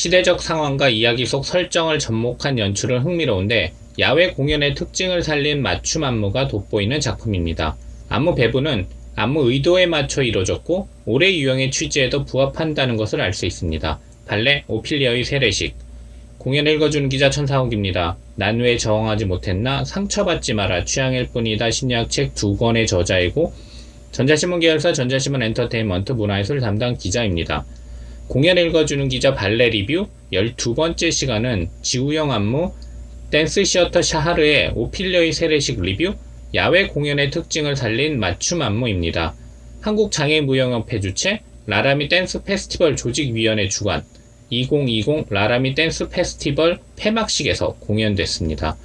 시대적 상황과 이야기 속 설정을 접목한 연출은 흥미로운데 야외 공연의 특징을 살린 맞춤 안무가 돋보이는 작품입니다. 안무 배분은 안무 의도에 맞춰 이루어졌고 올해 유형의 취지에도 부합한다는 것을 알 수 있습니다. 발레 오피리어의 세례식 공연 읽어주는 기자 천사옥입니다. 난 왜 저항하지 못했나 상처받지 마라 취향일 뿐이다 심리학책 두 권의 저자이고 전자신문 계열사 전자신문 엔터테인먼트 문화예술 담당 기자입니다. 공연 읽어주는 기자 발레 리뷰 12번째 시간은 지우형 안무 댄스 시어터 샤하르의 오피리어의 세례식 리뷰 야외 공연의 특징을 살린 맞춤 안무입니다. 한국장애무용협회 주최 라라미 댄스 페스티벌 조직위원회 주관 2020 라라미 댄스 페스티벌 폐막식에서 공연됐습니다.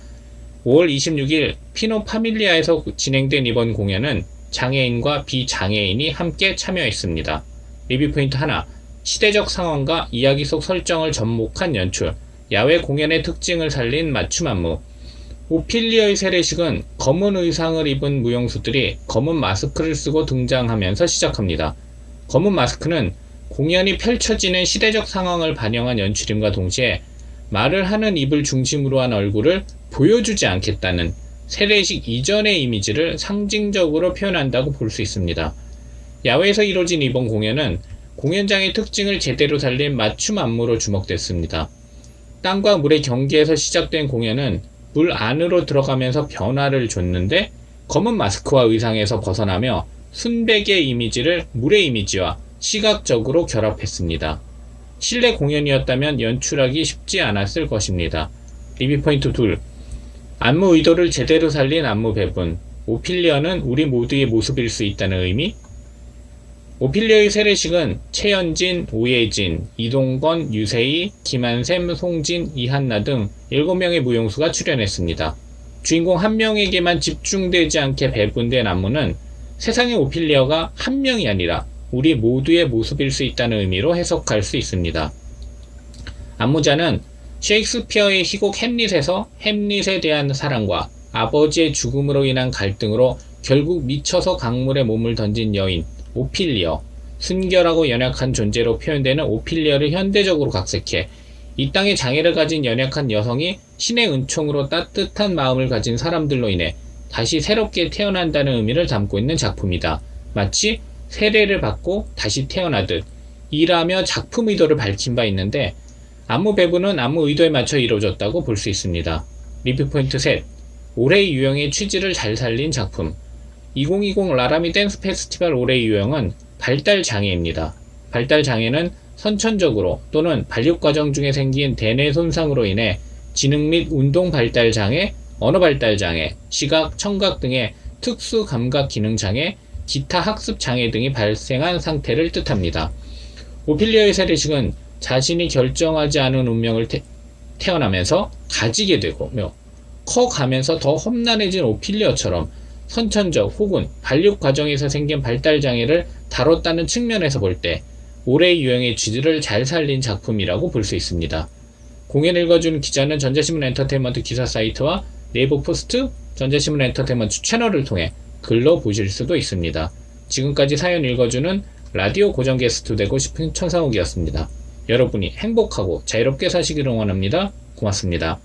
5월 26일 피노 파밀리아에서 진행된 이번 공연은 장애인과 비장애인이 함께 참여했습니다. 리뷰 포인트 하나 시대적 상황과 이야기 속 설정을 접목한 연출 야외 공연의 특징을 살린 맞춤 안무 오피리어의 세례식은 검은 의상을 입은 무용수들이 검은 마스크를 쓰고 등장하면서 시작합니다. 검은 마스크는 공연이 펼쳐지는 시대적 상황을 반영한 연출임과 동시에 말을 하는 입을 중심으로 한 얼굴을 보여주지 않겠다는 세례식 이전의 이미지를 상징적으로 표현한다고 볼 수 있습니다. 야외에서 이루어진 이번 공연은 공연장의 특징을 제대로 살린 맞춤 안무로 주목됐습니다. 땅과 물의 경계에서 시작된 공연은 물 안으로 들어가면서 변화를 줬는데 검은 마스크와 의상에서 벗어나며 순백의 이미지를 물의 이미지와 시각적으로 결합했습니다. 실내 공연이었다면 연출하기 쉽지 않았을 것입니다. 리뷰 포인트 2. 안무 의도를 제대로 살린 안무 배분. 오피리어는 우리 모두의 모습일 수 있다는 의미. 오피리어의 세례식은 최현진, 오예진, 이동건, 유세희, 김한샘, 송진, 이한나 등 7명의 무용수가 출연했습니다. 주인공 한 명에게만 집중되지 않게 배분된 안무는 세상의 오피리어가 한 명이 아니라 우리 모두의 모습일 수 있다는 의미로 해석할 수 있습니다. 안무자는 셰익스피어의 희곡 햄릿에서 햄릿에 대한 사랑과 아버지의 죽음으로 인한 갈등으로 결국 미쳐서 강물에 몸을 던진 여인 오피리어 순결하고 연약한 존재로 표현되는 오피리어를 현대적으로 각색해 이 땅에 장애를 가진 연약한 여성이 신의 은총으로 따뜻한 마음을 가진 사람들로 인해 다시 새롭게 태어난다는 의미를 담고 있는 작품이다. 마치 세례를 받고 다시 태어나듯 일하며 작품 의도를 밝힌 바 있는데 안무 배분은 안무 의도에 맞춰 이루어졌다고 볼 수 있습니다. 리뷰 포인트 셋. 올해의 유형의 취지를 잘 살린 작품. 2020 라라미 댄스 페스티벌 올해의 유형은 발달 장애입니다. 발달 장애는 선천적으로 또는 발육 과정 중에 생긴 대뇌 손상으로 인해 지능 및 운동 발달 장애, 언어 발달 장애, 시각, 청각 등의 특수 감각 기능 장애, 기타 학습 장애 등이 발생한 상태를 뜻합니다. 오피리어의 세례식은 자신이 결정하지 않은 운명을 태, 태어나면서 가지게 되고며 커가면서 더 험난해진 오피리어처럼 선천적 혹은 발육 과정에서 생긴 발달 장애를 다뤘다는 측면에서 볼 때 올해의 유형의 취지를 잘 살린 작품이라고 볼 수 있습니다. 공연 읽어준 기자는 전자신문 엔터테인먼트 기사 사이트와 네이버 포스트, 전자신문 엔터테인먼트 채널을 통해 글로 보실 수도 있습니다. 지금까지 사연 읽어주는 라디오 고정 게스트 되고 싶은 천상욱이었습니다. 여러분이 행복하고 자유롭게 사시기를 응원합니다. 고맙습니다.